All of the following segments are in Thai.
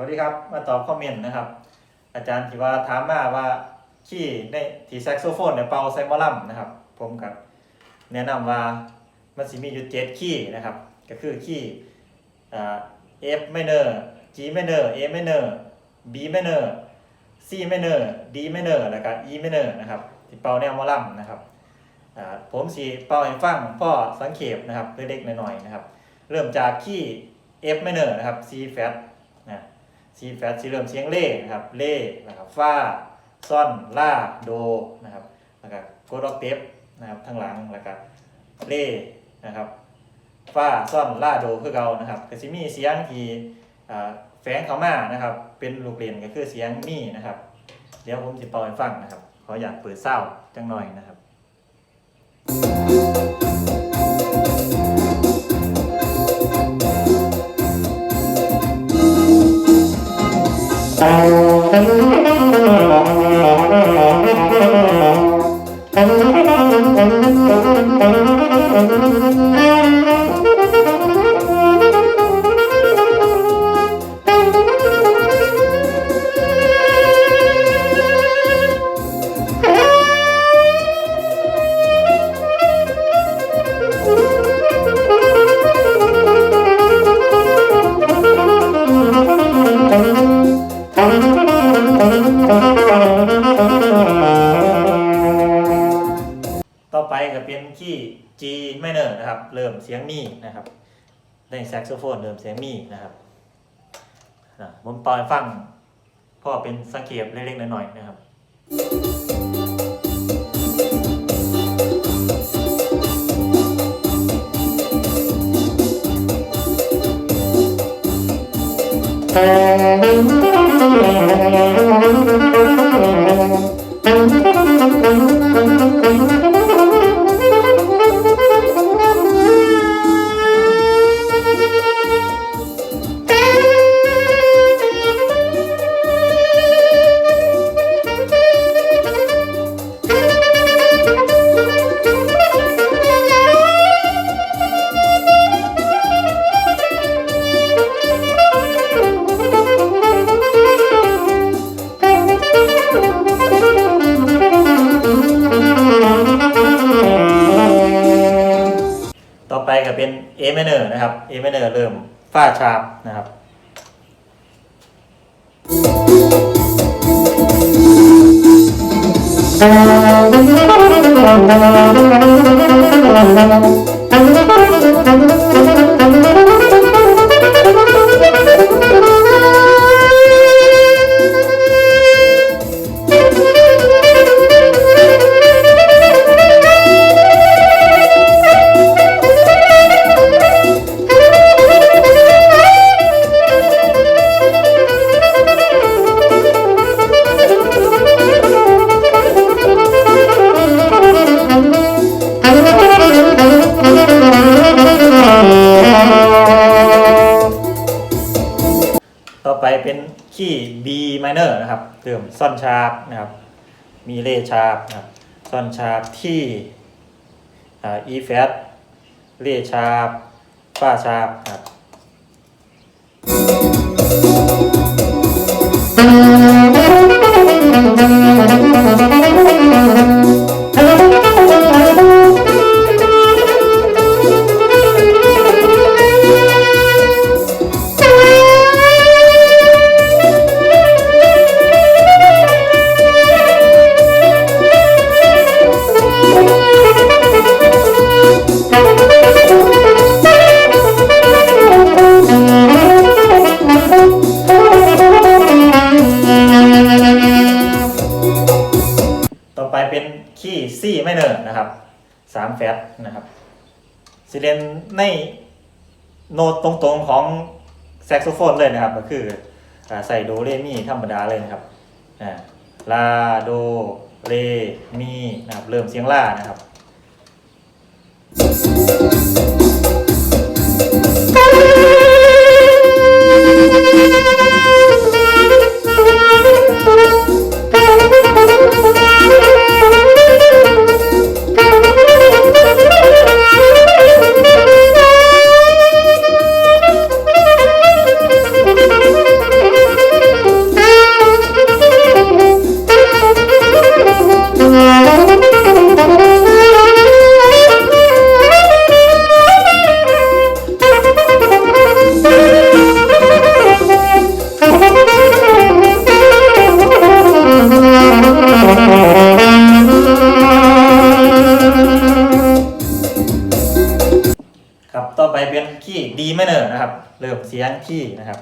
วัสดีครับ มาตอบคอมเมนต์นะครับ อาจารย์ที่ว่าถามมาว่าขี้ในที่แซกโซโฟนเนี่ยเป่าไซมอลัมนะครับ ผมกับแนะนำว่ามันสิมีอยู่เจ็ดขี้นะครับ ก็คือขี้เอ่า F minor G minor A minor B minor C minor D minor แล้วก็ E minor นะครับที่เป่าแนวมอลัมนะครับผมสีเป่าให้ฟังพ่อสังเขปนะครับเล็กๆน้อยๆนะครับ เริ่มจากขี้ F minor นะครับ C flat นะ C flat สีเริ่มเสียงเล่นะครับเล่นะครับฟาซ่อนล่าโดนะครับแล้วก็โกดอกเทปนะครับทั้งหลังแล้วก็เล่นะครับฟาซ่อนล่าโดคือเก่านะครับก็สิมีเสียงที่แฝงเข้ามานะครับ เป็นลูกเล่นก็คือเสียงมีนะครับ เดี๋ยวผมจะเป่าให้ฟังนะครับขออยากเปิดเศร้าจังหน่อยนะครับ ต่อ เริ่มเสียงมีนะครับในแซกโซโฟนเริ่มเสียงมีนะครับอะผมปล่อยฟังพ่อเป็นสังเกตเล็กๆน้อยๆนะครับ ต่อไปก็เป็น A minor นะครับ A minor เริ่มฟาชาร์ปนะครับอ minor นะครับ เติมซ่อนชาร์ปนะครับ มีเลชาร์ปนะครับ ซ่อนชาร์ปที่อ่า E f เลชาร์ปฟาชาร์ปนะครับ นะครับสามแฟตนะครับสิเรียนในโน้ตตรงๆของแซกโซโฟนเลยนะครับ ก็คืออใส่โดเรมีธรรมดาเลยนะครับลาโดเรมีนะครับเริ่มเสียงลานะครับ ดีไม่เนอร์นะครับ เริ่มเสียงที่นะครับ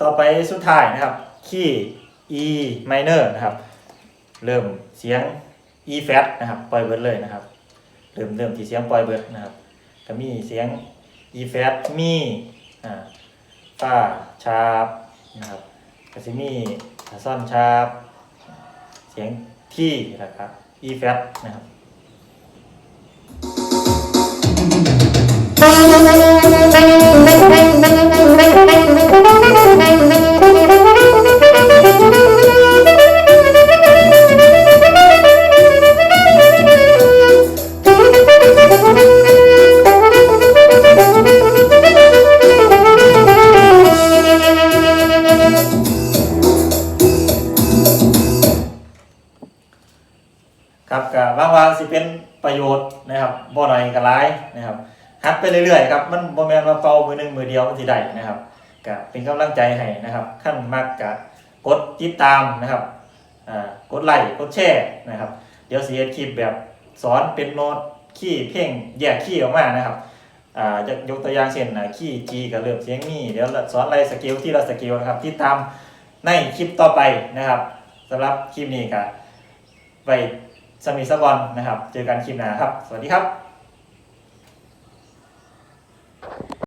ต่อไปสุดท้ายนะครับ คีย์ E minor นะครับ เริ่มเสียง E flat นะครับปล่อยเบิร์ดเลยนะครับ เริ่มเริ่มที่เสียงปล่อยเบิร์ดนะครับก็มีเสียง E flat มีอ่าฟาชาร์ปนะครับก็จะมีซ่อนชาร์ปเสียงที่นะครับ E flat นะครับครั ประโยชน์นะครับบ่หน่อยก็หลายนะครับหัดไปเรื่อยๆครับมันบ่แม่นว่าเป่ามือหนึ่งมือเดียวมันสิได้นะครับก็เป็นกำลังใจให้นะครับขั้นมากก็กดติดตามนะครับอ่ากดไลค์กดแชร์นะครับเดี๋ยวสิเฮ็ดคลิปแบบสอนเป็นโน้ตคีย์เพลงแยกคีย์ออกมานะครับอ่ายกยกตัวอย่างเช่นนะคีย์ G กับเริ่มเสียงมีเดี๋ยวสอนไล่สเกลที่ละสเกลนะครับติดตามในคลิปต่อไปนะครับสำหรับคลิปนี้ก็ไป สมิสบอลนะครับ เจอกันคลิปหน้าครับ สวัสดีครับ